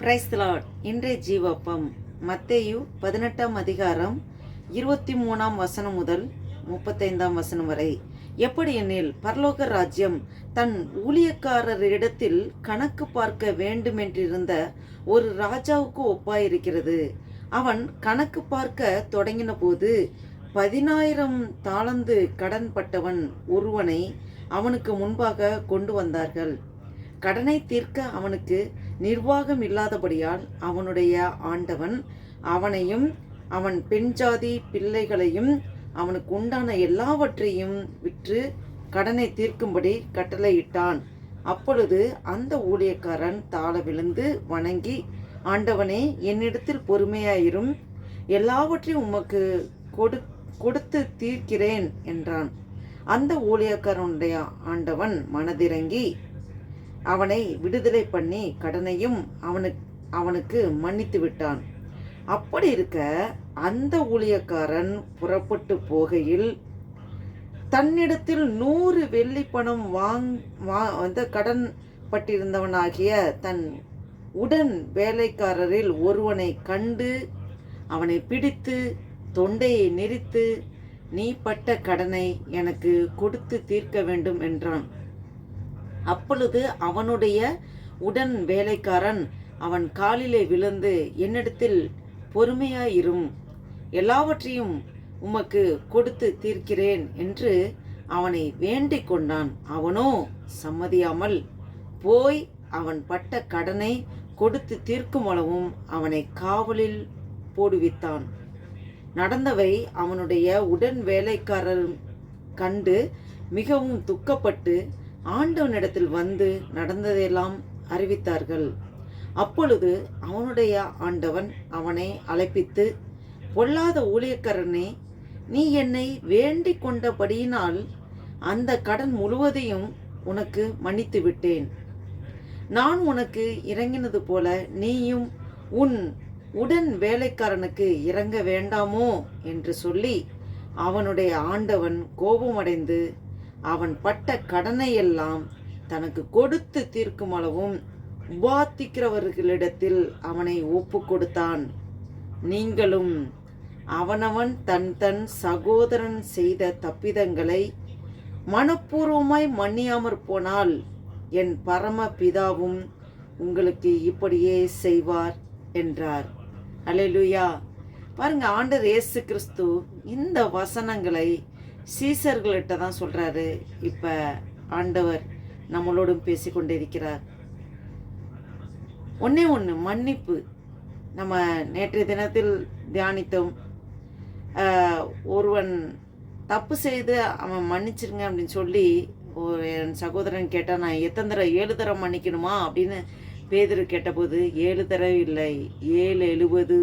Praise the Lord இன்றைய ஜீவப்பம் மத்தேயு பதினெட்டாம் அதிகாரம் இருபத்தி மூணாம் வசனம் முதல் முப்பத்தைந்தாம் வசனம் வரை. எப்படி எனில் பரலோக ராஜ்யம் தன் ஊழியக்காரரிடத்தில் கணக்கு பார்க்க வேண்டுமென்றிருந்த ஒரு ராஜாவுக்கு ஒப்பாயிருக்கிறது. அவன் கணக்கு பார்க்க தொடங்கின போது பதினாயிரம் தாளந்து கடன் பட்டவன் ஒருவனை அவனுக்கு முன்பாக கொண்டு வந்தார்கள். கடனை தீர்க்க அவனுக்கு நிர்வாகம் இல்லாதபடியால் அவனுடைய ஆண்டவன் அவனையும் அவன் பெண் ஜாதி பிள்ளைகளையும் அவனுக்கு உண்டான எல்லாவற்றையும் விற்று கடனை தீர்க்கும்படி கட்டளையிட்டான். அப்பொழுது அந்த ஊழியக்காரன் தாழ விழுந்து வணங்கி ஆண்டவனே என்னிடத்தில் பொறுமையாயிரும். எல்லாவற்றையும் உமக்கு கொடு கொடுத்து தீர்க்கிறேன் என்றான். அந்த ஊழியக்காரனுடைய ஆண்டவன் மனதிறங்கி அவனை விடுதலை பண்ணி கடனையும் அவனுக்கு அவனுக்கு மன்னித்து விட்டான். அப்படி இருக்க அந்த ஊழியக்காரன் புறப்பட்டு போகையில் தன்னிடத்தில் நூறு வெள்ளி பணம் வாங் வா வந்த கடன் பட்டிருந்தவனாகிய தன் உடன் வேலைக்காரரில் ஒருவனை கண்டு அவனை பிடித்து தொண்டையை நெரித்து நீ பட்ட கடனை எனக்கு கொடுத்து தீர்க்க வேண்டும் என்றான். அப்பொழுது அவனுடைய உடன் வேலைக்காரன் அவன் காலிலே விழுந்து என்னிடத்தில் பொறுமையாயிரும். எல்லாவற்றையும் உமக்கு கொடுத்து தீர்க்கிறேன் என்று அவனை வேண்டிக் கொண்டான். அவனோ சம்மதியாமல் போய் அவன் பட்ட கடனை கொடுத்து தீர்க்கும் அளவும் அவனை காவலில் போடுவித்தான். நடந்தவை அவனுடைய உடன் வேலைக்காரர் கண்டு மிகவும் துக்கப்பட்டு ஆண்டவனிடத்தில் வந்து நடந்ததையெல்லாம் அறிவித்தார்கள். அப்பொழுது அவனுடைய ஆண்டவன் அவனை அழைப்பித்து பொல்லாத ஊழியக்காரனே நீ என்னை வேண்டி கொண்டபடியினால் அந்த கடன் முழுவதையும் உனக்கு மன்னித்து விட்டேன். நான் உனக்கு இறங்கினது போல நீயும் உன் உடன் வேலைக்காரனுக்கு இறங்க வேண்டாமோ? என்று சொல்லி அவனுடைய ஆண்டவன் கோபமடைந்து அவன் பட்ட கடனையெல்லாம் தனக்கு கொடுத்து தீர்க்கும் அளவும் உபாத்திக்கிறவர்களிடத்தில் அவனை ஒப்பு கொடுத்தான். நீங்களும் அவனவன் தன் தன் சகோதரன் செய்த தப்பிதங்களை மனப்பூர்வமாய் மன்னியாமற் போனால் என் பரம பிதாவும் உங்களுக்கு இப்படியே செய்வார் என்றார். அல்லேலூயா பாருங்க ஆண்டர் இயேசு கிறிஸ்து இந்த வசனங்களை சீசர்கள்கிட்ட தான் சொல்கிறாரு இப்போ ஆண்டவர் நம்மளோடும் பேசிக்கொண்டிருக்கிறார். ஒன்றே ஒன்று மன்னிப்பு. நம்ம நேற்றைய தினத்தில் தியானித்தோம். ஒருவன் தப்பு செய்து அவன் மன்னிச்சிருங்க அப்படின்னு சொல்லி ஒரு என் சகோதரன் கேட்டால் நான் எத்தனை தடவை ஏழு தரம் மன்னிக்கணுமா? அப்படின்னு பேதர் கேட்டபோது ஏழு தடவை இல்லை ஏழு எழுபது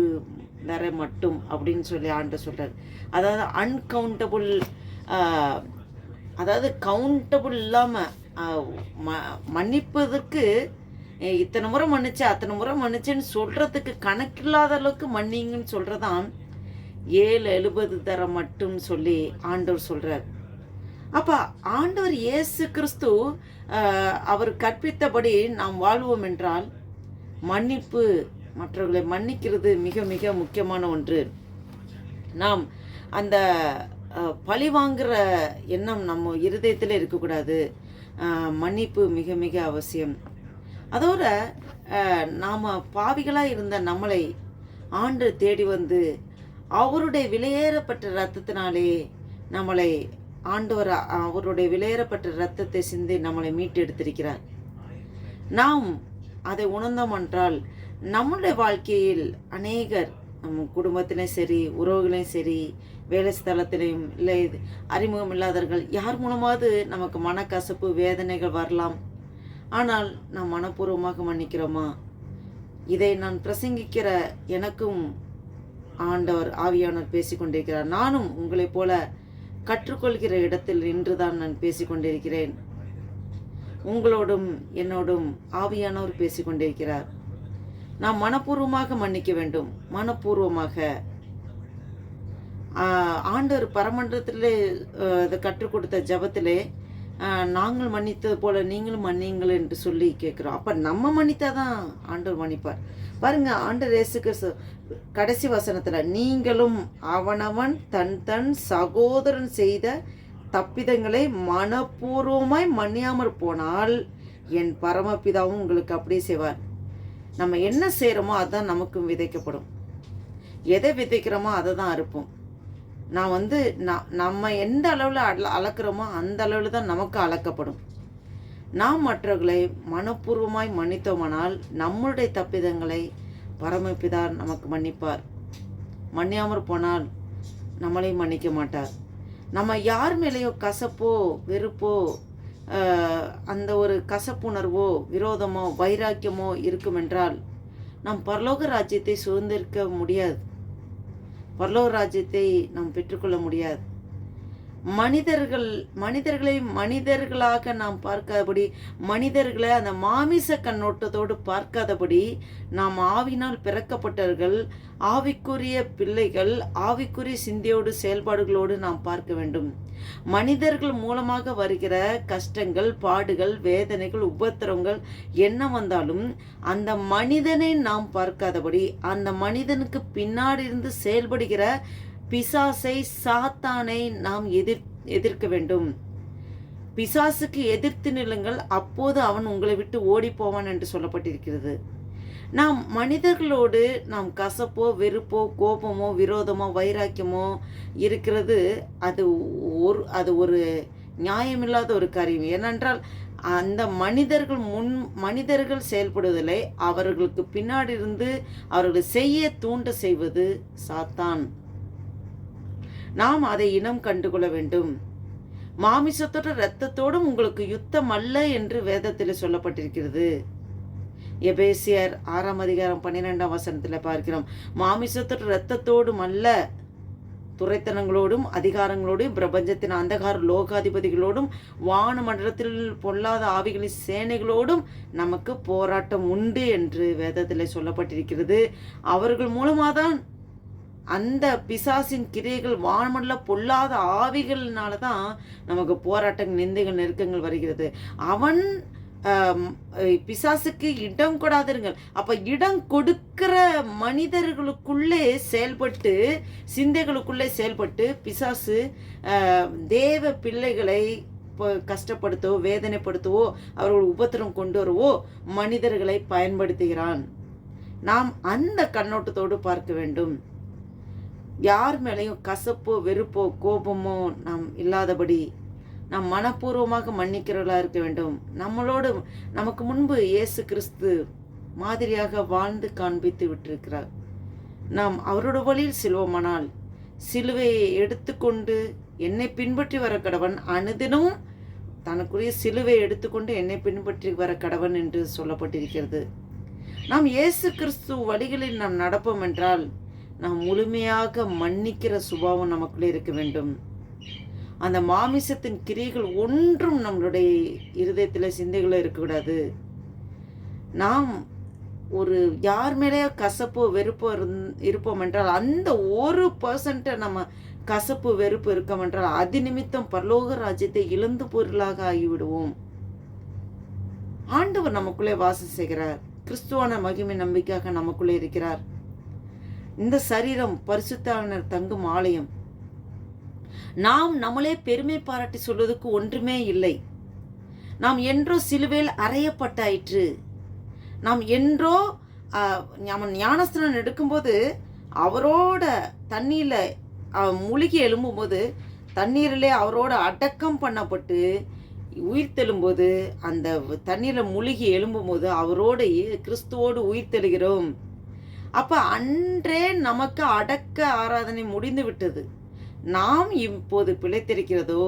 தர மட்டும் அப்படின்னு சொல்லி ஆண்டு சொல்கிறார் அதாவது அன்கவுண்டபுள் அதாவது கவுண்டபுள் இல்லாமல் ம மன்னிப்பதற்கு இத்தனை முறை மன்னிச்சு அத்தனை முறை மன்னிச்சேன்னு சொல்கிறதுக்கு கணக்கில்லாத அளவுக்கு மன்னிங்கன்னு சொல்கிறதான் ஏழு எழுபது தர மட்டும் சொல்லி ஆண்டவர் சொல்கிறார் அப்போ ஆண்டவர் இயேசு கிறிஸ்து அவர் கற்பித்தபடி நாம் வாழ்வோம் என்றால் மன்னிப்பு மற்றவர்களை மன்னிக்கிறது மிக மிக முக்கியமான ஒன்று. நாம் அந்த பழி வாங்குற எண்ணம் நம்ம இருதயத்தில் இருக்கக்கூடாது. மன்னிப்பு மிக மிக அவசியம். அதோட நாம் பாவிகளாக இருந்த நம்மளை ஆண்டு தேடி வந்து அவருடைய விலையேறப்பட்ட ரத்தத்தினாலே நம்மளை ஆண்டவர் அவருடைய விலையேறப்பட்ட ரத்தத்தை சிந்தி நம்மளை மீட்டு எடுத்திருக்கிறார். நாம் அதை உணர்ந்தோம் என்றால் நம்முடைய வாழ்க்கையில் அநேகர் குடும்பத்திலையும் சரி உறவுகளையும் சரி வேலை ஸ்தலத்திலையும் இல்லை இது அறிமுகம் இல்லாதவர்கள் யார் மூலமாவது நமக்கு மனக்கசப்பு வேதனைகள் வரலாம். ஆனால் நாம் மனப்பூர்வமாக மன்னிக்கிறோமா? இதை நான் பிரசங்கிக்கிற எனக்கும் ஆண்டவர் ஆவியானவர் பேசிக்கொண்டிருக்கிறார் நானும் உங்களைப் போல கற்றுக்கொள்கிற இடத்தில் நின்றுதான் நான் பேசிக்கொண்டிருக்கிறேன் உங்களோடும் என்னோடும் ஆவியானவர் பேசிக்கொண்டிருக்கிறார் நாம் மனப்பூர்வமாக மன்னிக்க வேண்டும். மனப்பூர்வமாக. ஆண்டவர் பரமண்டலத்திலே அதை இதை கற்றுக் கொடுத்த ஜபத்திலே நாங்கள் மன்னித்தது போல நீங்களும் மன்னியுங்கள் என்று சொல்லி கேட்குறோம். அப்போ நம்ம மன்னித்தாதான் ஆண்டவர் மன்னிப்பார். பாருங்க ஆண்டர் இயேசு கிறிஸ்து கடைசி வசனத்தில் நீங்களும் அவனவன் தன் தன் சகோதரன் செய்த தப்பிதங்களை மனப்பூர்வமாய் மன்னியாமற் போனால் என் பரமபிதாவும் உங்களுக்கு அப்படியே செய்வார். நம்ம என்ன செய்கிறோமோ அதுதான் நமக்கும் விதைக்கப்படும். எதை விதைக்கிறோமோ அதை தான் அறுப்போம். நான் வந்து நான் நம்ம எந்த அளவில் அள அளக்கிறோமோ அந்த அளவில் தான் நமக்கு அளக்கப்படும். நாம் மற்றவர்களை மனப்பூர்வமாய் மன்னித்தோமானால் நம்மளுடைய தப்பிதங்களை பரமப்பிதார் நமக்கு மன்னிப்பார். மன்னியாமற் போனால் நம்மளையும் மன்னிக்க மாட்டார். நம்ம யார் மேலேயோ கசப்போ வெறுப்போ அந்த ஒரு கசப்புணர்வோ விரோதமோ வைராக்கியமோ இருக்குமென்றால் நாம் பரலோக ராஜ்யத்தை சுதந்திரிக்க முடியாது. பரலோக ராஜ்யத்தை நாம் பெற்றுக்கொள்ள முடியாது. மனிதர்கள் மனிதர்களை மனிதர்களாக நாம் பார்க்காதபடி மனிதர்களை அந்த மாமிச கண்ணோட்டத்தோடு பார்க்காதபடி நாம் ஆவினால் பிறக்கப்பட்டவர்கள் ஆவிக்குரிய பிள்ளைகள் ஆவிக்குரிய சிந்தையோடு செயல்பாடுகளோடு நாம் பார்க்க வேண்டும். மனிதர்கள் மூலமாக வருகிற கஷ்டங்கள் பாடுகள் வேதனைகள் உபத்திரவங்கள் என்ன வந்தாலும் அந்த மனிதனை நாம் பார்க்காதபடி அந்த மனிதனுக்கு பின்னாடி இருந்து செயல்படுகிற பிசாசை சாத்தானை நாம் எதிர் எதிர்க்க வேண்டும். பிசாசுக்கு எதிர்த்து நிலுங்கள் அப்போது அவன் உங்களை விட்டு ஓடி போவான் என்று சொல்லப்பட்டிருக்கிறது. நாம் மனிதர்களோடு நாம் கசப்போ வெறுப்போ கோபமோ விரோதமோ வைராக்கியமோ இருக்கிறது. அது ஒரு அது ஒரு நியாயமில்லாத ஒரு காரியம். ஏனென்றால் அந்த மனிதர்கள் முன் மனிதர்கள் செயல்படுவதில்லை. அவர்களுக்கு பின்னாடி இருந்து அவர்களை செய்ய தூண்ட செய்வது சாத்தான். நாம் அதை இனம் கண்டுகொள்ள வேண்டும். மாமிசத்தோட இரத்தத்தோடும் உங்களுக்கு யுத்தம் அல்ல என்று வேதத்தில் சொல்லப்பட்டிருக்கிறது. எபேசியர் ஆறாம் அதிகாரம் பன்னிரெண்டாம் வசனத்தில் பார்க்கிறோம். மாமிசத்தோட இரத்தத்தோடும் அல்ல துரைத்தனங்களோடும் அதிகாரங்களோடும் பிரபஞ்சத்தின் அந்தகார லோகாதிபதிகளோடும் வான மண்டலத்தில் பொல்லாத ஆவிகளின் சேனைகளோடும் நமக்கு போராட்டம் உண்டு என்று வேதத்தில் சொல்லப்பட்டிருக்கிறது. அவர்கள் மூலமாக தான் அந்த பிசாசின் கிரியைகள் வானமண்டல பொல்லாத ஆவிகள்னால தான் நமக்கு போராட்டங்கள் நிந்தைகள் நெருக்கங்கள் வருகிறது. அவன் பிசாசுக்கு இடம் கொடாதிருங்கள். அப்போ இடம் கொடுக்கிற மனிதர்களுக்குள்ளே செயல்பட்டு சிந்தைகளுக்குள்ளே செயல்பட்டு பிசாசு தேவ பிள்ளைகளை இப்போ கஷ்டப்படுத்தவோ வேதனைப்படுத்தவோ அவர்கள் உபத்திரம் கொண்டு வரவோ மனிதர்களை பயன்படுத்துகிறான். நாம் அந்த கண்ணோட்டத்தோடு பார்க்க வேண்டும். யார் மேலேயும் கசப்போ வெறுப்போ கோபமோ நாம் இல்லாதபடி நாம் மனப்பூர்வமாக மன்னிக்கிறவர்களாக இருக்க வேண்டும். நம்மளோடு நமக்கு முன்பு இயேசு கிறிஸ்து மாதிரியாக வாழ்ந்து காண்பித்து விட்டிருக்கிறார். நாம் அவரோட வழியில் சிலுவமானால் சிலுவையை எடுத்துக்கொண்டு என்னை பின்பற்றி வர கடவன் அனுதினமும் தனக்குரிய சிலுவை எடுத்துக்கொண்டு என்னை பின்பற்றி வர கடவன் என்று சொல்லப்பட்டிருக்கிறது. நாம் இயேசு கிறிஸ்து வழிகளில் நாம் நடப்போம் என்றால் நாம் முழுமையாக மன்னிக்கிற சுபாவம் நமக்குள்ளே இருக்க வேண்டும். அந்த மாமிசத்தின் கிரிகள் ஒன்றும் நம்மளுடைய இருதயத்தில் சிந்தைகளில் இருக்கக்கூடாது. நாம் ஒரு யார் மேலேயோ கசப்போ வெறுப்போ இருந் இருப்போம் என்றால் அந்த ஒரு பர்சன்ட்டை நம்ம கசப்பு வெறுப்பு இருக்கோம் என்றால் அது நிமித்தம் பரலோக ராஜ்யத்தை இழந்து பொருளாக ஆகிவிடுவோம். ஆண்டவர் நமக்குள்ளே வாசம் செய்கிறார். கிறிஸ்துவான மகிமை நம்பிக்கையாக நமக்குள்ளே இருக்கிறார். இந்த சரீரம் பரிசுத்தாவினர் தங்கும் ஆலயம். நாம் நம்மளே பெருமை பாராட்டி சொல்வதற்கு ஒன்றுமே இல்லை. நாம் என்றோ சிலுவையில் அறையப்பட்டாயிற்று. நாம் என்றோ ஆஹ், நம்ம ஞானஸ்தானம் எடுக்கும்போது அவரோட தண்ணியில் முழுகி எழும்பும்போது தண்ணீரிலே அவரோட அடக்கம் பண்ணப்பட்டு உயிர் தெழும்போது அந்த தண்ணீரில் முழுகி எழும்பும்போது அவரோட கிறிஸ்துவோடு உயிர் தெழுகிறோம். அப்போ அன்றே நமக்கு அடக்க ஆராதனை முடிந்து விட்டது. நாம் இப்போது பிழைத்திருக்கிறதோ?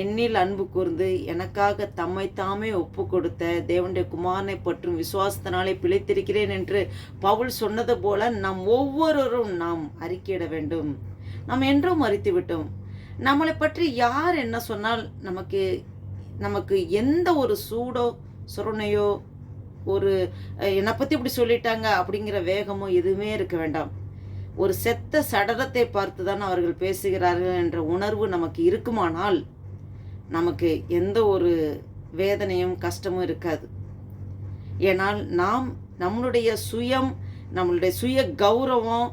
என்னில் அன்பு கூர்ந்து எனக்காக தம்மை தாமே ஒப்பு கொடுத்த தேவனுடைய குமாரனை பற்றும் விசுவாசத்தினாலே பிழைத்திருக்கிறேன் என்று பவுல் சொன்னது போல நாம் ஒவ்வொருவரும் நாம் அறிக்கையிட வேண்டும். நாம் என்றும் மறித்து விட்டோம். நம்மளை பற்றி யார் என்ன சொன்னால் நமக்கு நமக்கு எந்த ஒரு சூடோ சுரணையோ ஒரு என்னை பற்றி இப்படி சொல்லிட்டாங்க அப்படிங்கிற வேகமோ எதுவுமே இருக்க வேண்டாம். ஒரு செத்த சடலத்தை பார்த்து தான் அவர்கள் பேசுகிறார்கள் என்ற உணர்வு நமக்கு இருக்குமானால் நமக்கு எந்த ஒரு வேதனையும் கஷ்டமும் இருக்காது. ஏனால் நாம் நம்மளுடைய சுயம் நம்மளுடைய சுய கௌரவம்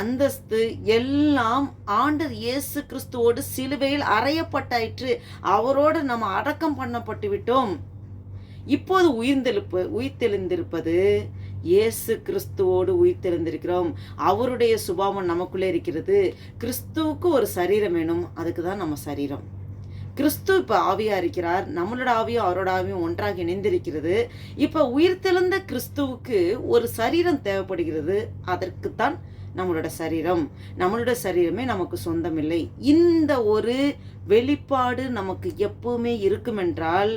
அந்தஸ்து எல்லாம் ஆண்டர் இயேசு கிறிஸ்துவோடு சிலுவையில் அறையப்பட்டாயிற்று. அவரோடு நம்ம அடக்கம் பண்ணப்பட்டு விட்டோம். இப்போது உயிர்ந்தெழுப்பு உயிர்த்தெழுந்திருப்பது இயேசு கிறிஸ்துவோடு உயிர்த்தெழுந்திருக்கிறோம். அவருடைய சுபாவம் நமக்குள்ளே இருக்கிறது. கிறிஸ்துவுக்கு ஒரு சரீரம் வேணும். அதுக்கு தான் நம்ம சரீரம். கிறிஸ்து இப்போ ஆவியா இருக்கிறார். நம்மளோட ஆவியும் அவரோட ஆவியும் ஒன்றாக இணைந்திருக்கிறது. இப்போ உயிர்த்தெழுந்த கிறிஸ்துவுக்கு ஒரு சரீரம் தேவைப்படுகிறது. அதற்குத்தான் நம்மளோட சரீரம். நம்மளோட சரீரமே நமக்கு சொந்தமில்லை. இந்த ஒரு வெளிப்பாடு நமக்கு எப்பவுமே இருக்கும் என்றால்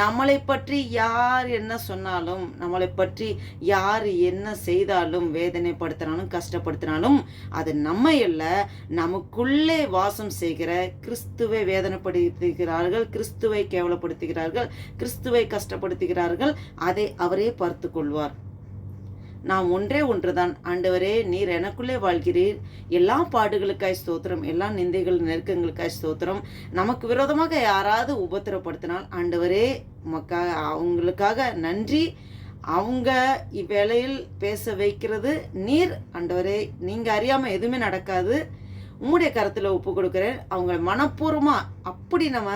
நம்மளை பற்றி யார் என்ன சொன்னாலும் நம்மளை பற்றி யார் என்ன செய்தாலும் வேதனைப்படுத்தினாலும் கஷ்டப்படுத்தினாலும் அது நம்ம இல்லை நமக்குள்ளே வாசம் செய்கிற கிறிஸ்துவை வேதனைப்படுத்துகிறார்கள் கிறிஸ்துவை கேவலப்படுத்துகிறார்கள் கிறிஸ்துவை கஷ்டப்படுத்துகிறார்கள் அதை அவரே பார்த்து கொள்வார். நாம் ஒன்றே ஒன்றுதான். ஆண்டவரே நீர் எனக்குள்ளே வாழ்கிறீர். எல்லா பாடுகளுக்காய் ஸ்தோத்திரம் எல்லா நிந்தைகள் நெருக்கங்களுக்காய் ஸ்தோத்திரம். நமக்கு விரோதமாக யாராவது உபத்திரப்படுத்தினால் ஆண்டவரே மக்கா அவங்களுக்காக நன்றி. அவங்க இவ்வேளையில் பேச வைக்கிறது நீர். ஆண்டவரே நீங்கள் அறியாமல் எதுவுமே நடக்காது. உங்களுடைய கருத்தில் ஒப்பு கொடுக்குறேன். அவங்க மனப்பூர்வமாக அப்படி நம்ம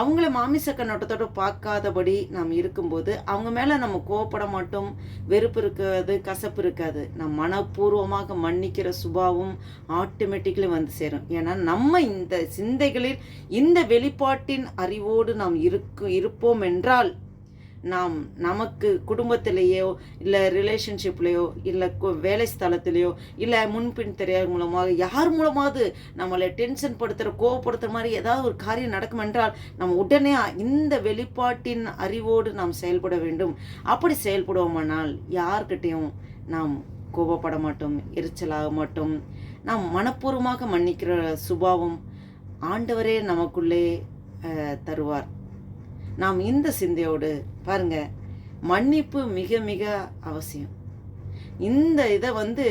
அவங்கள மாமிச கண்ணோட்டத்தோடு பார்க்காதபடி நாம் இருக்கும்போது அவங்க மேலே நம்ம கோவப்பட மாட்டோம். வெறுப்பு இருக்காது கசப்பு இருக்காது. நம் மனப்பூர்வமாக மன்னிக்கிற சுபாவம் ஆட்டோமேட்டிக்கலி வந்து சேரும். ஏன்னா நம்ம இந்த சிந்தைகளில் இந்த வெளிப்பாட்டின் அறிவோடு நாம் இருக்கு இருப்போம் என்றால் நாம் நமக்கு குடும்பத்திலேயோ இல்லை ரிலேஷன்ஷிப்லேயோ இல்லை வேலை ஸ்தலத்திலேயோ இல்லை முன்பின் தெரியாத மூலமாக யார் மூலமாவது நம்மளை டென்ஷன் படுத்துகிற கோவப்படுத்துகிற மாதிரி ஏதாவது ஒரு காரியம் நடக்கும் என்றால் நம்ம உடனே இந்த வெளிப்பாட்டின் அறிவோடு நாம் செயல்பட வேண்டும். அப்படி செயல்படுவோமானால் யார்கிட்டையும் நாம் கோபப்பட மாட்டோம் எரிச்சலாக மாட்டோம். நாம் மனப்பூர்வமாக மன்னிக்கிற சுபாவம் ஆண்டவரே நமக்குள்ளே தருவார். நாம் இந்த சிந்தையோடு பாருங்க மன்னிப்பு மிக மிக அவசியம். இந்த இதை வந்து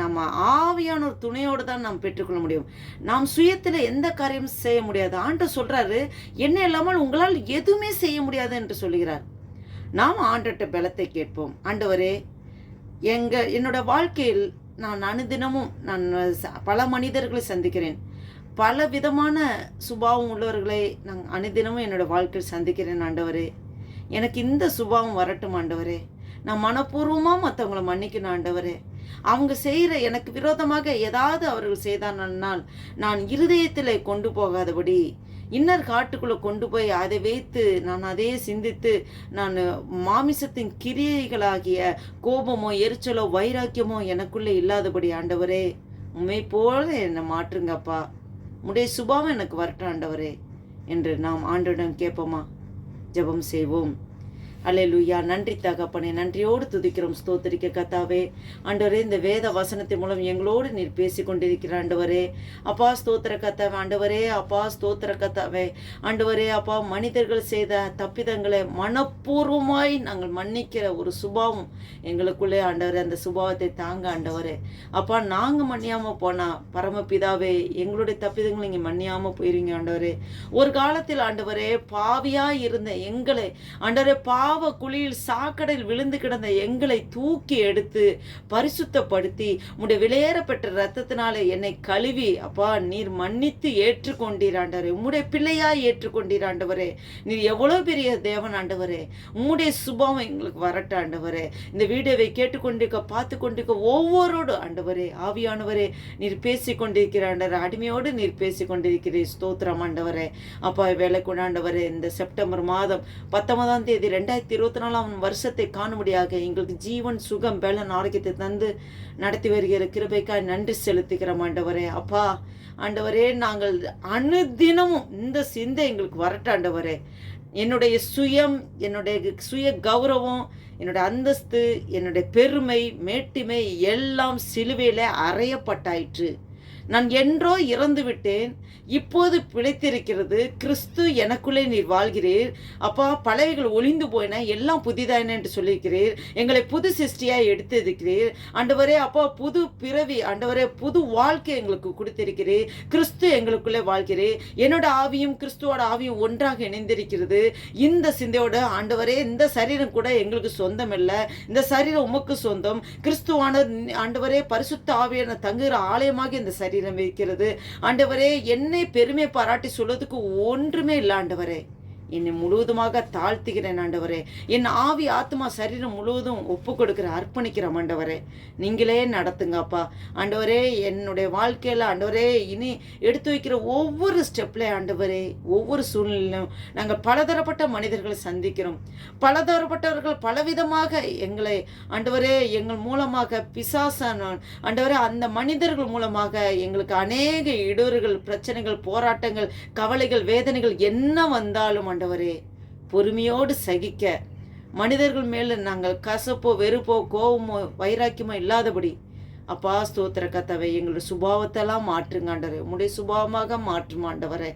நம்ம ஆவியான ஒரு துணையோடு தான் நாம் பெற்றுக்கொள்ள முடியும். நாம் சுயத்தில் எந்த காரியமும் செய்ய முடியாது. ஆண்டு சொல்றாரு என்ன இல்லாமல் உங்களால் எதுவுமே செய்ய முடியாது என்று சொல்கிறார் நாம் ஆண்டட்ட பலத்தை கேட்போம். ஆண்டவரே எங்க என்னோட வாழ்க்கையில் நான் அனுதினமும் நான் பல மனிதர்களை சந்திக்கிறேன். பல விதமான சுபாவம் உள்ளவர்களை நான் அனுதினமும் என்னோடய வாழ்க்கையில் சந்திக்கிறேன் ஆண்டவரே. எனக்கு இந்த சுபாவம் வரட்டும் ஆண்டவரே. நான் மனப்பூர்வமாக மற்றவங்கள மன்னிக்கணும் ஆண்டவரே. அவங்க செய்கிற எனக்கு விரோதமாக ஏதாவது அவர்கள் செய்தானால் நான் இருதயத்தில் கொண்டு போகாதபடி இன்னர் காட்டுக்குள்ளே கொண்டு போய் அதை வைத்து நான் அதே சிந்தித்து நான் மாமிசத்தின் கிரியைகளாகிய கோபமோ எரிச்சலோ வைராக்கியமோ எனக்குள்ளே இல்லாதபடி ஆண்டவரே உண்மை போல என்னை மாற்றுங்கப்பா. உடைய சுபாவம் எனக்கு வரட்டும் ஆண்டவரே என்று நாம் ஆண்டுடன் கேட்போமா? ஜெபம் செய்வோம். அலையலுயா நன்றி தகப்பனே நன்றியோடு துதிக்கிறோம் ஸ்தோத்திரிக்க கத்தாவே. ஆண்டவரே இந்த வேத வசனத்தின் மூலம் எங்களோடு நீர் பேசி கொண்டிருக்கிற ஆண்டவரே. அப்பா ஸ்தோத்திர கத்தாவே ஆண்டவரே அப்பா ஸ்தோத்திர கத்தாவே. ஆண்டவரே அப்பா மனிதர்கள் செய்த தப்பிதங்களை மனப்பூர்வமாய் நாங்கள் மன்னிக்கிற ஒரு சுபாவம் எங்களுக்குள்ளே ஆண்டவரே அந்த சுபாவத்தை தாங்க ஆண்டவரே. அப்பா நாங்கள் மன்னியாமல் போனால் பரமபிதாவே எங்களுடைய தப்பிதங்களை நீங்கள் மன்னியாமல் போயிருங்க ஆண்டவரே. ஒரு காலத்தில் ஆண்டவரே பாவியாக இருந்த எங்களை ஆண்டவரே பா பாவ குழியில் சாக்கடையில் விழுந்து கிடந்த எங்களை தூக்கி எடுத்து பரிசுத்தப்படுத்தி உடைய விலையேறப்பட்ட ரத்தத்தினால என்னை கழுவி. அப்பா நீர் மன்னித்து ஏற்றுக்கொண்டீராண்டவரே உம்முடைய பிள்ளையா ஏற்றுக்கொண்டீராண்டவரே நீர் எவ்வளவு பெரிய தேவன் ஆண்டவரே. உம்முடைய சுபாவம் எங்களுக்கு வரட்ட ஆண்டவரே. இந்த வீடியோவை கேட்டுக்கொண்டிருக்க பார்த்து கொண்டிருக்க ஒவ்வொருடு ஆண்டவரே ஆவியானவரே நீர் பேசி கொண்டிருக்கிற ஆண்டவர். அடிமையோடு நீர் பேசி கொண்டிருக்கிறீர் ஸ்தோத்திரம் ஆண்டவரே. அப்பா வேலை கொண்டாண்டவரே இந்த செப்டம்பர் மாதம் பத்தொன்பதாம் தேதி ரெண்டாயிரத்தி ரெண்டாயிரத்தி இருபத்தி நாலாம் வருஷத்தை காணும்படியாக எங்களுக்கு ஜீவன் சுகம் பலன் ஆரோக்கியத்தை தந்து நடத்தி வருகிற கிருபைக்காய் நன்றி செலுத்துகிறோம் ஆண்டவரே. அப்பா ஆண்டவரே நாங்கள் அனுதினமும் இந்த சிந்தை எங்களுக்கு வரட்ட ஆண்டவரே. என்னுடைய சுயம் என்னுடைய சுய கௌரவம் என்னுடைய அந்தஸ்து என்னுடைய பெருமை மேட்டிமை எல்லாம் சிலுவையில் அறையப்பட்டாயிற்று. நான் என்றோ இறந்து விட்டேன். இப்போது பிழைத்திருக்கிறது. கிறிஸ்து எனக்குள்ளே நீர் வாழ்கிறீர். அப்பா பழையகள் ஒளிந்து போயின. எல்லாம் புதிதான என்று சொல்லியிருக்கிறீர். எங்களை புது சிருஷ்டியாய் எடுத்திருக்கிறீர். ஆண்டவரே அப்பா புது பிறவி ஆண்டவரே புது வாழ்க்கை எங்களுக்கு கொடுத்திருக்கிறீர். கிறிஸ்து எங்களுக்குள்ளே வாழ்கிறீர். என்னோட ஆவியும் கிறிஸ்துவோட ஆவியும் ஒன்றாக இணைந்திருக்கிறது. இந்த சிந்தையோட ஆண்டவரே இந்த சரீரம் கூட எங்களுக்கு சொந்தம் இல்லை இந்த சரீரம் உமக்கு சொந்தம். கிறிஸ்துவான ஆண்டவரே பரிசுத்த ஆவியான தங்குகிற ஆலயமாக இந்த சரீரம் இருக்கிறது. ஆண்டவரே என்னை பெருமை பாராட்டி சொல்வதுக்கு ஒன்றுமே இல்லை ஆண்டவரே. என்னை முழுவதுமாக தாழ்த்துகிறேன் ஆண்டவரே. என் ஆவி ஆத்மா சரீரம் முழுவதும் ஒப்பு கொடுக்கிற அர்ப்பணிக்கிற ஆண்டவரே. நீங்களே நடத்துங்கப்பா ஆண்டவரே என்னுடைய வாழ்க்கையில் ஆண்டவரே இனி எடுத்து வைக்கிற ஒவ்வொரு ஸ்டெப்ல ஆண்டவரே ஒவ்வொரு சூழ்நிலையிலும் நாங்கள் பலதரப்பட்ட மனிதர்களை சந்திக்கிறோம். பலதரப்பட்டவர்கள் பலவிதமாக எங்களை ஆண்டவரே எங்கள் மூலமாக பிசாசான ஆண்டவரே அந்த மனிதர்கள் மூலமாக எங்களுக்கு அநேக இடர்கள் பிரச்சனைகள் போராட்டங்கள் கவலைகள் வேதனைகள் என்ன வந்தாலும் ஆண்டவரே பொறுமையோடு சகிக்க. மனிதர்கள் மேல நாங்கள் கசப்போ வெறுப்போ கோவமோ வைராக்கியமோ இல்லாதபடி. அப்பா ஸ்தோத்திர கத்தவை எங்களோட சுபாவத்தெல்லாம் மாற்றுங்க ஆண்டவரே. உங்களுடைய சுபாவமாக மாற்றும் ஆண்டவரே.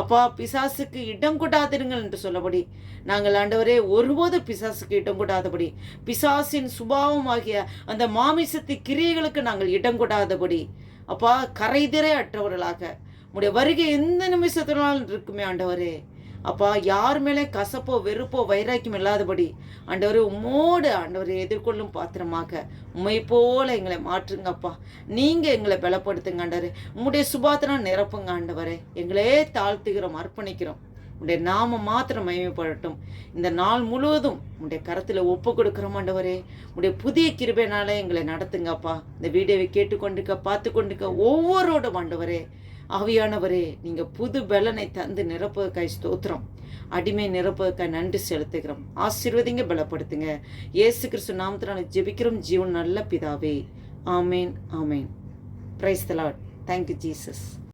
அப்பா பிசாசுக்கு இடம் கொடாதிருங்கள் என்று சொல்லபடி. நாங்கள் ஆண்டவரே ஒருபோது பிசாசுக்கு இடம் கொடாதபடி பிசாசின் சுபாவமாகிய அந்த மாமிசத்து கிரியைகளுக்கு நாங்கள் இடம் கொடாதபடி அப்பா கரைதிரை அற்றவர்களாக. உடைய வருகை எந்த நிமிஷத்தினாலும் இருக்குமே ஆண்டவரே. அப்பா யார் மேலே கசப்போ வெறுப்போ வைராக்கியம் இல்லாதபடி ஆண்டவரே உம்மோடு ஆண்டவரை எதிர்கொள்ளும் பாத்திரமாக உண்மை போல எங்களை மாற்றுங்க அப்பா. எங்களை பலப்படுத்துங்க ஆண்டவரே. உங்களுடைய சுபாத்திரம் நிரப்புங்க ஆண்டவரே. எங்களே தாழ்த்துகிறோம் அர்ப்பணிக்கிறோம். உடைய நாம மாத்திரம் மயமைப்படட்டும் இந்த நாள் முழுவதும் உடைய கரத்தில் ஒப்பு கொடுக்குறோம் ஆண்டவரே. உடைய புதிய கிருபைனால எங்களை நடத்துங்கப்பா இந்த வீடியோவை கேட்டுக்கொண்டுக்க பார்த்து கொண்டுக்க ஒவ்வொருவரோடும் ஆண்டவரே. ஆவியானவரே நீங்க புது பலனை தந்து நிரப்புவதற்காய் ஸ்தோத்திரம். அடிமை நிரப்புவதற்காய் நன்றி செலுத்துகிறோம். ஆசீர்வதிங்க பலப்படுத்துங்க. இயேசு கிறிஸ்து நாமத்தினால ஜெபிக்கிறோம். ஜீவன் நல்ல பிதாவே. Amen amen. Praise the lord thank you Jesus